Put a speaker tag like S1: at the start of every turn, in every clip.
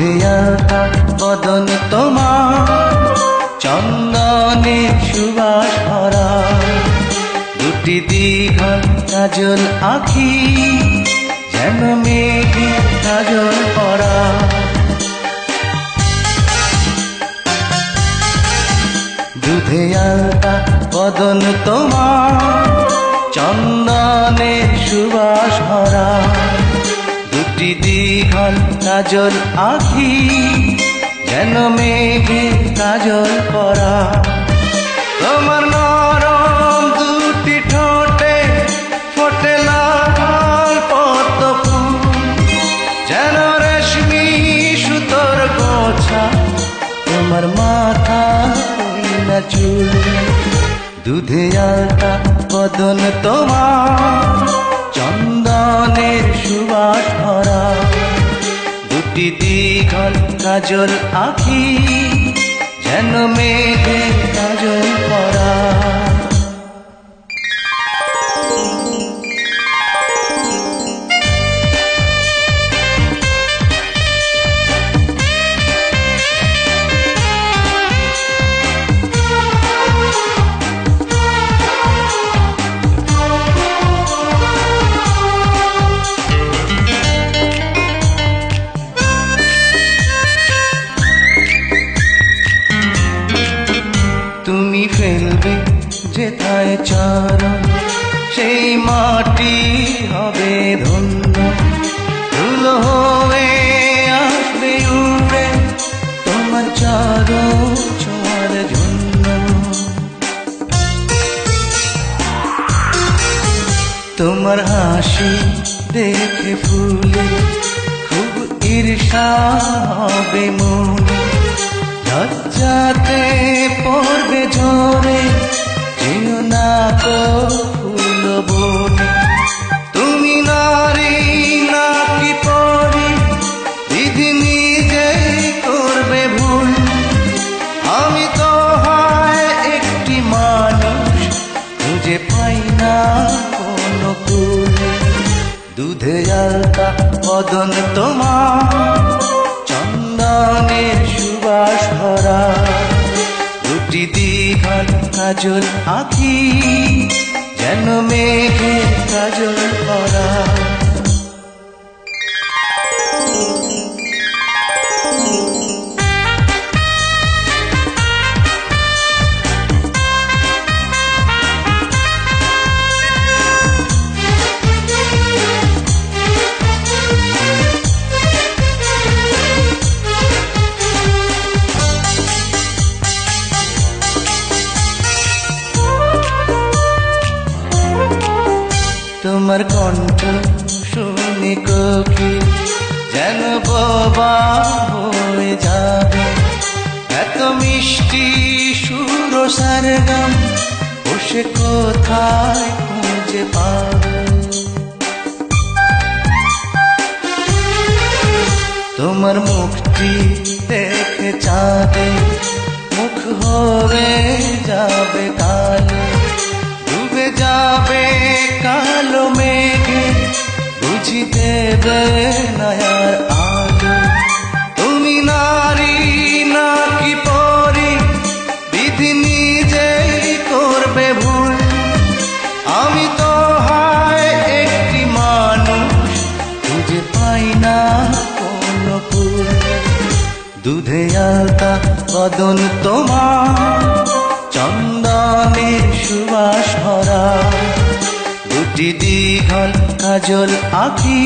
S1: দুধে বদন তোমার চন্দনের সুবাস ভরা। দুটি দীঘল কাজল আখি, যেন মেঘে কাজল পরা দুধে আলতা বদন তোমার কাজল আখি, যেন মেঘে কাজল পরা। তোমার নরম দুটি ঠোঁটে ফোটে লাল পদ্ম যেন রেশমি সুতোর গোছা, তোমার মাথা না চুল। দুধে আটা বদন তোমার দুটি দীঘল কাজল আখি যেন মেঘে যেথায় চরণ, সেই মাটি হবে ধন্য। ধুলো হয়ে আসবে উড়ে তোমার চরণ ছোঁয়ার জন্য। তোমার হাসি দেখে ফুলে খুব ঈর্ষা হবে মনে। লজ্জাতে পড়বে ঝরে তো ফুল বনে। তুমি নারী নাকি পরি, বিধি নিজেই করবে ভুল। আমি তো একটি মানুষ, খুঁজে পাই না কোনো দুধে আলতা বদন তোমার কাজল আঁকি যেন মেঘে কাজল করা। তোমার কণ্ঠ শুনে কফি যেন বাবা হয়ে যাবে। এত মিষ্টি সুর সারগাম বসে কোথায় খুঁজে পাবে? তোমার মুখটি দেখে চাঁদে মুখ হবে যাবে দেবে নয়ার আলো। তুমি নারী, নাকি পরি? বিধি নিজেই করবে ভুল। আমি তো হয় একটি মানুষ, খুঁজে পাই না কোনো ফুল দুধে আলতা, বদন তোমার কাজল আখি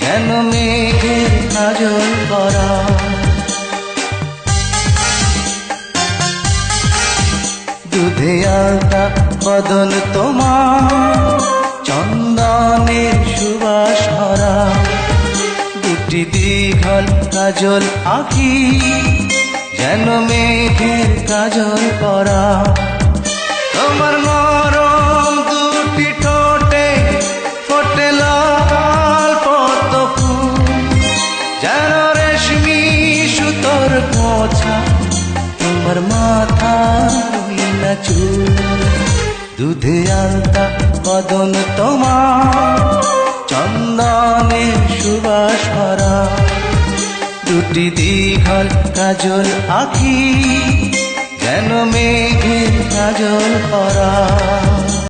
S1: যেন মেঘের কাজল করা। দুধে আলতা বদন তোমার, চন্দনের সুবাস ভরা। দুটি দীঘল কাজল আখি যেন মেঘের কাজল করা। তোমার দুধে আলতা বদন তোমার চন্দনে সুবাস ভরা। দুটি দীঘল কাজল আখি যেন মেঘের কাজল পরা